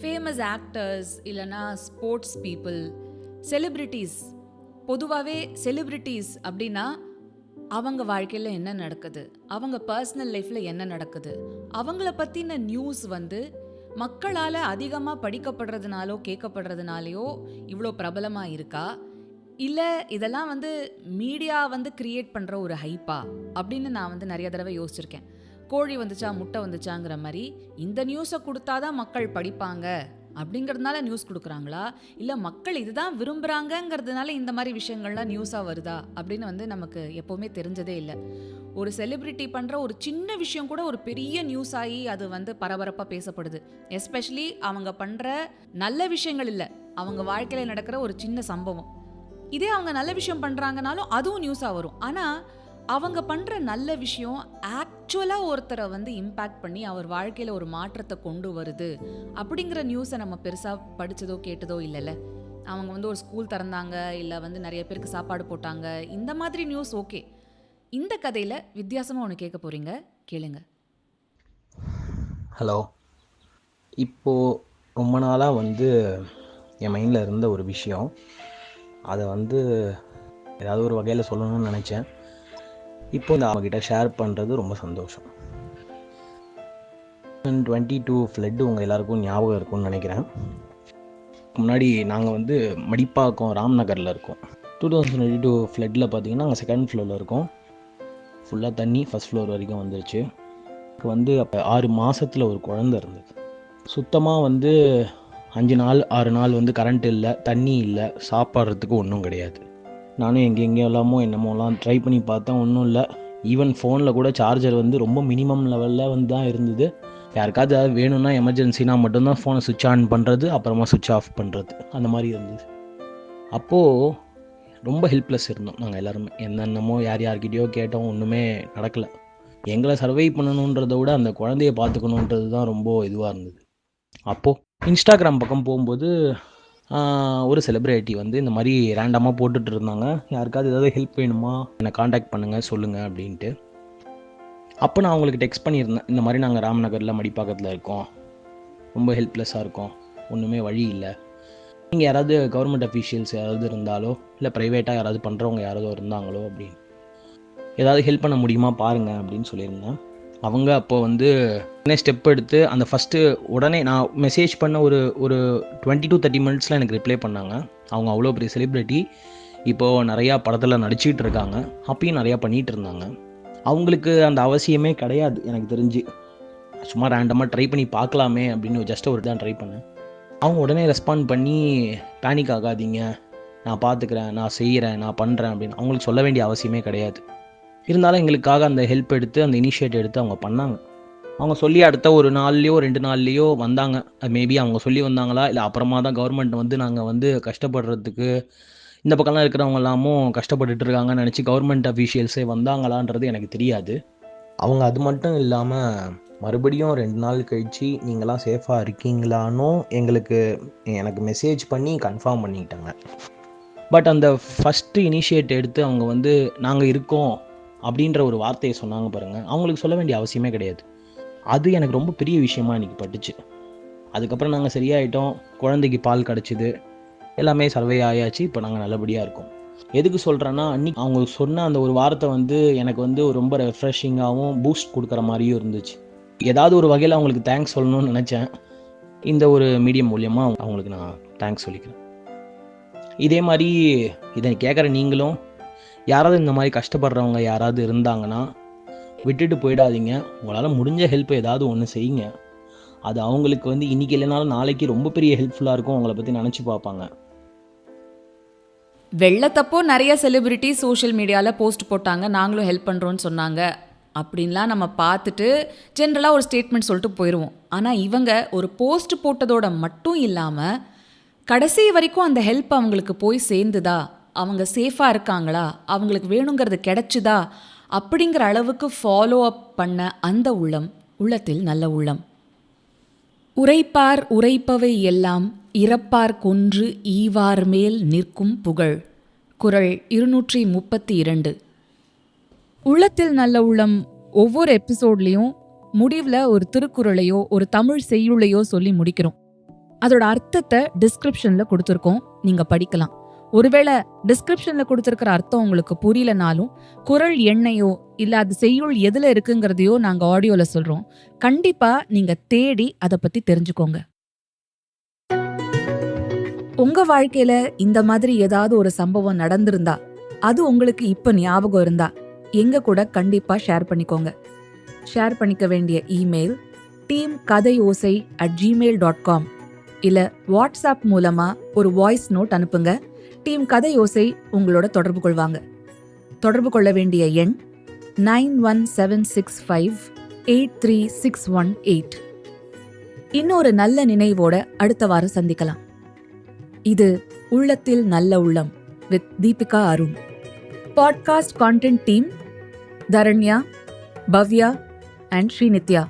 Famous actors இல்லைன்னா sports people celebrities பொதுவாகவே celebrities அப்படின்னா அவங்க வாழ்க்கையில் என்ன நடக்குது? அவங்க பர்சனல் லைஃப்பில் என்ன நடக்குது? அவங்கள பற்றின நியூஸ் வந்து மக்களால் அதிகமாக படிக்கப்படுறதுனாலோ கேட்கப்படுறதுனாலையோ இவ்வளோ பிரபலமாக இருக்கா? இல்லை இதெல்லாம் வந்து மீடியா வந்து கிரியேட் பண்ணுற ஒரு ஹைப்பா அப்படின்னு நான் வந்து நிறைய தடவை யோசிச்சிருக்கேன். கோழி வந்துச்சா முட்டை வந்துச்சாங்கிற மாதிரி இந்த நியூஸை கொடுத்தாதான் மக்கள் படிப்பாங்க. அப்படிங்கிறதுனால நியூஸ் கொடுக்குறாங்களா? இல்லை மக்கள் இதுதான் விரும்புகிறாங்கங்கிறதுனால இந்த மாதிரி விஷயங்கள்லாம் நியூஸாக வருதா? அப்படின்னு வந்து நமக்கு எப்போவுமே தெரிஞ்சதே இல்லை. ஒரு செலிப்ரிட்டி பண்ணுற ஒரு சின்ன விஷயம் கூட ஒரு பெரிய நியூஸ் ஆகி அது வந்து பரபரப்பாக பேசப்படுது. எஸ்பெஷலி அவங்க பண்ணுற நல்ல விஷயங்கள் இல்லை. அவங்க வாழ்க்கையில் நடக்கிற ஒரு சின்ன சம்பவம். இதே அவங்க நல்ல விஷயம் பண்ணுறாங்கனாலும் அதுவும் நியூஸாக வரும். ஆனால் அவங்க பண்ணுற நல்ல விஷயம் ஆக்சுவலாக ஒருத்தரை வந்து இம்பேக்ட் பண்ணி அவர் வாழ்க்கையில் ஒரு மாற்றத்தை கொண்டு வருது அப்படிங்கிற நியூஸை நம்ம பெருசாக படித்ததோ கேட்டதோ இல்லைல்ல. அவங்க வந்து ஒரு ஸ்கூல் திறந்தாங்க இல்லை வந்து நிறைய பேருக்கு சாப்பாடு போட்டாங்க. இந்த மாதிரி நியூஸ் ஓகே இந்த கதையில் வித்தியாசமாக ஒன்று கேட்க போகிறீங்க கேளுங்க. ஹலோ இப்போது ரொம்ப நாளாக வந்து என் மைண்டில் இருந்த ஒரு விஷயம். அதை வந்து ஏதாவது ஒரு வகையில் சொல்லணும்னு நினச்சேன். இப்போ இந்த அவங்கக்கிட்ட ஷேர் பண்ணுறது ரொம்ப சந்தோஷம். டுவெண்ட்டி டூ ஃப்ளட்டு உங்கள் எல்லாருக்கும் ஞாபகம் இருக்கும்னு நினைக்கிறேன். முன்னாடி நாங்கள் வந்து மடிப்பாக்கம் ராம்நகரில் இருக்கோம். டூ தௌசண்ட் டுவெண்ட்டி டூ ஃப்ளட்டில் பார்த்தீங்கன்னா நாங்கள் செகண்ட் ஃப்ளோரில் இருக்கோம். ஃபுல்லாக தண்ணி ஃபஸ்ட் ஃப்ளோர் வரைக்கும் வந்துருச்சு. எனக்கு வந்து அப்போ ஆறு மாதத்தில் ஒரு குழந்த இருந்தது. சுத்தமாக வந்து அஞ்சு நாள் ஆறு நாள் வந்து கரண்ட் இல்லை தண்ணி இல்லை சாப்பிட்றதுக்கு ஒன்றும் கிடையாது. நானும் எங்கே எங்கேயெல்லாமோ என்னமோலாம் ட்ரை பண்ணி பார்த்தேன். ஒன்றும் இல்லை. ஈவன் ஃபோனில் கூட சார்ஜர் வந்து ரொம்ப மினிமம் லெவலில் வந்து தான் இருந்தது. யாருக்காவது ஏதாவது வேணும்னா எமர்ஜென்சினா மட்டும்தான் ஃபோனை சுவிட்ச் ஆன் பண்ணுறது அப்புறமா சுவிட்ச் ஆஃப் பண்ணுறது அந்த மாதிரி இருந்தது. அப்போது ரொம்ப ஹெல்ப்லெஸ் இருந்தோம் நாங்கள் எல்லாருமே. என்னென்னமோ யார் யார்கிட்டயோ கேட்டோம் ஒன்றுமே நடக்கலை. எங்களை சர்வை பண்ணணுன்றத விட அந்த குழந்தைய பார்த்துக்கணுன்றது தான் ரொம்ப இதுவாக இருந்தது. அப்போது இன்ஸ்டாகிராம் பக்கம் போகும்போது ஒரு செலிப்ரிட்டி வந்து இந்த மாதிரி ரேண்டமாக போட்டுட்டு இருந்தாங்க. யாருக்காவது ஏதாவது ஹெல்ப் வேணுமா? என்னை காண்டாக்ட் பண்ணுங்கள் சொல்லுங்கள் அப்படின்ட்டு. அப்போ நான் அவங்களுக்கு டெக்ஸ்ட் பண்ணியிருந்தேன். இந்த மாதிரி நாங்கள் ராம்நகரில் மடிப்பாக்கத்தில் இருக்கோம். ரொம்ப ஹெல்ப்லெஸ்ஸாக இருக்கோம். ஒன்றுமே வழி இல்லை. நீங்கள் யாராவது கவர்மெண்ட் அஃபீஷியல்ஸ் யாராவது இருந்தாலோ இல்லை ப்ரைவேட்டாக யாராவது பண்ணுறவங்க யாராவது இருந்தாங்களோ அப்படின்னு. ஏதாவது ஹெல்ப் பண்ண முடியுமா பாருங்கள் அப்படின்னு சொல்லியிருந்தேன். அவங்க அப்போ வந்து உடனே ஸ்டெப் எடுத்து அந்த ஃபஸ்ட்டு உடனே நான் மெசேஜ் பண்ண ஒரு ஒரு டுவெண்ட்டி டூ தேர்ட்டி மினிட்ஸில் எனக்கு ரிப்ளை பண்ணாங்க. அவங்க அவ்வளோ பெரிய செலிப்ரிட்டி இப்போது நிறையா படத்தில் நடிச்சிட்டு இருக்காங்க. அப்பயும் நிறையா பண்ணிகிட்டு இருந்தாங்க. அவங்களுக்கு அந்த அவசியமே கிடையாது எனக்கு தெரிஞ்சு. சும்மா ரேண்டமாக ட்ரை பண்ணி பார்க்கலாமே அப்படின்னு ஜஸ்ட் ஒரு தான் ட்ரை பண்ணேன். அவங்க உடனே ரெஸ்பாண்ட் பண்ணி பேனிக் ஆகாதீங்க. நான் பார்த்துக்கிறேன் நான் செய்கிறேன் நான் பண்ணுறேன் அப்படின்னு. அவங்களுக்கு சொல்ல வேண்டிய அவசியமே கிடையாது. இருந்தாலும் எங்களுக்காக அந்த ஹெல்ப் எடுத்து அந்த இனிஷியேட் எடுத்து அவங்க பண்ணாங்க. அவங்க சொல்லி அடுத்த ஒரு நாள்லேயோ ரெண்டு நாள்லேயோ வந்தாங்க. மேபி அவங்க சொல்லி வந்தாங்களா? இல்லை அப்புறமா தான் கவர்மெண்ட் வந்து நாங்கள் வந்து கஷ்டப்படுறதுக்கு இந்த பக்கம்லாம் இருக்கிறவங்க எல்லாமும் கஷ்டப்பட்டுட்டு இருக்காங்கன்னு நினச்சி கவர்மெண்ட் அஃபீஷியல்ஸே வந்தாங்களான்றது எனக்கு தெரியாது. அவங்க அது மட்டும் இல்லாமல் மறுபடியும் ரெண்டு நாள் கழித்து நீங்களாம் சேஃபாக இருக்கீங்களானும் எங்களுக்கு எனக்கு மெசேஜ் பண்ணி கன்ஃபார்ம் பண்ணிக்கிட்டாங்க. பட் அந்த ஃபஸ்ட்டு இனிஷியேட் எடுத்து அவங்க வந்து நாங்கள் இருக்கோம். அப்படின்ற ஒரு வார்த்தையை சொன்னாங்க பாருங்கள் அவங்களுக்கு சொல்ல வேண்டிய அவசியமே கிடையாது. அது எனக்கு ரொம்ப பெரிய விஷயமா இன்றைக்கி பட்டுச்சு. அதுக்கப்புறம் நாங்கள் சரியாயிட்டோம். குழந்தைக்கு பால் கிடச்சிது. எல்லாமே சர்வே ஆயாச்சு. இப்போ நாங்கள் நல்லபடியாக இருக்கோம். எதுக்கு சொல்கிறேன்னா அன்னைக்கு அவங்க சொன்ன அந்த ஒரு வார்த்தை வந்து எனக்கு வந்து ரொம்ப ரெஃப்ரெஷிங்காகவும் பூஸ்ட் கொடுக்குற மாதிரியும் இருந்துச்சு. ஏதாவது ஒரு வகையில் அவங்களுக்கு தேங்க்ஸ் சொல்லணும்னு நினச்சேன். இந்த ஒரு மீடியம் மூலியமாக அவங்களுக்கு நான் தேங்க்ஸ் சொல்லிக்கிறேன். இதே மாதிரி இதை கேட்குற நீங்களும் யாராவது இந்த மாதிரி கஷ்டப்படுறவங்க யாராவது இருந்தாங்கன்னா விட்டுட்டு போயிடாதீங்க. உங்களால் முடிஞ்ச ஹெல்ப் ஏதாவது ஒன்று செய்யுங்க. அது அவங்களுக்கு வந்து இன்னைக்கு இல்லைனாலும் நாளைக்கு ரொம்ப பெரிய ஹெல்ப்ஃபுல்லாக இருக்கும். அவங்கள பற்றி நினச்சி பார்ப்பாங்க. வெள்ளத்தப்போ நிறைய செலிபிரிட்டி சோஷியல் மீடியாவில் போஸ்ட் போட்டாங்க. நாங்களும் ஹெல்ப் பண்ணுறோன்னு சொன்னாங்க. அப்படின்லாம் நம்ம பார்த்துட்டு ஜென்ரலாக ஒரு ஸ்டேட்மெண்ட் சொல்லிட்டு போயிடுவோம் ஆனால் இவங்க ஒரு போஸ்ட் போட்டதோட மட்டும் இல்லாமல் கடைசி வரைக்கும் அந்த ஹெல்ப் அவங்களுக்கு போய் சேர்ந்துதா? அவங்க சேஃபாக இருக்காங்களா? அவங்களுக்கு வேணுங்கிறது கிடைச்சுதா? அப்படிங்கிற அளவுக்கு ஃபாலோ அப் பண்ண அந்த உள்ளம் உள்ளத்தில் நல்ல உள்ளம். உரைப்பார் உரைப்பவை எல்லாம் இறப்பார் கொன்று ஈவார் மேல் நிற்கும் புகழ். குரல் இருநூற்றி முப்பத்தி இரண்டு. உள்ளத்தில் நல்ல உள்ளம் ஒவ்வொரு எபிசோட்லேயும் முடிவில் ஒரு திருக்குறளையோ ஒரு தமிழ் செய்யுளையோ சொல்லி முடிக்கிறோம். அதோட அர்த்தத்தை டிஸ்கிரிப்ஷனில் கொடுத்துருக்கோம். நீங்கள் படிக்கலாம். ஒருவேளை டிஸ்கிரிப்ஷன்ல கொடுத்துருக்கிற அர்த்தம் உங்களுக்கு புரியலனாலும் குரல் எண்ணையோ இல்ல அது செய்யுள் எதுல இருக்குங்கிறதையோ நாங்க ஆடியோல சொல்றோம். கண்டிப்பா நீங்க தேடி அதை பத்தி தெரிஞ்சுக்கோங்க. உங்க வாழ்க்கையில இந்த மாதிரி ஏதாவது ஒரு சம்பவம் நடந்திருந்தா அது உங்களுக்கு இப்ப ஞாபகம் இருந்தா எங்க கூட கண்டிப்பா ஷேர் பண்ணிக்கோங்க. ஷேர் பண்ணிக்க வேண்டிய email team Kathai Osai at Gmail dot com இல்ல வாட்ஸ்அப் மூலமா ஒரு வாய்ஸ் நோட் அனுப்புங்க. டீம் கதை யோசை உங்களோட தொடர்பு கொள்வாங்க. தொடர்பு கொள்ள வேண்டிய எண் nine one seven six five eight three six one eight. இன்னொரு நல்ல நினைவோட அடுத்த வாரம் சந்திக்கலாம். இது உள்ளத்தில் நல்ல உள்ளம் with Deepika Arun. Podcast content team Dharanya Bhavya and Srinithya.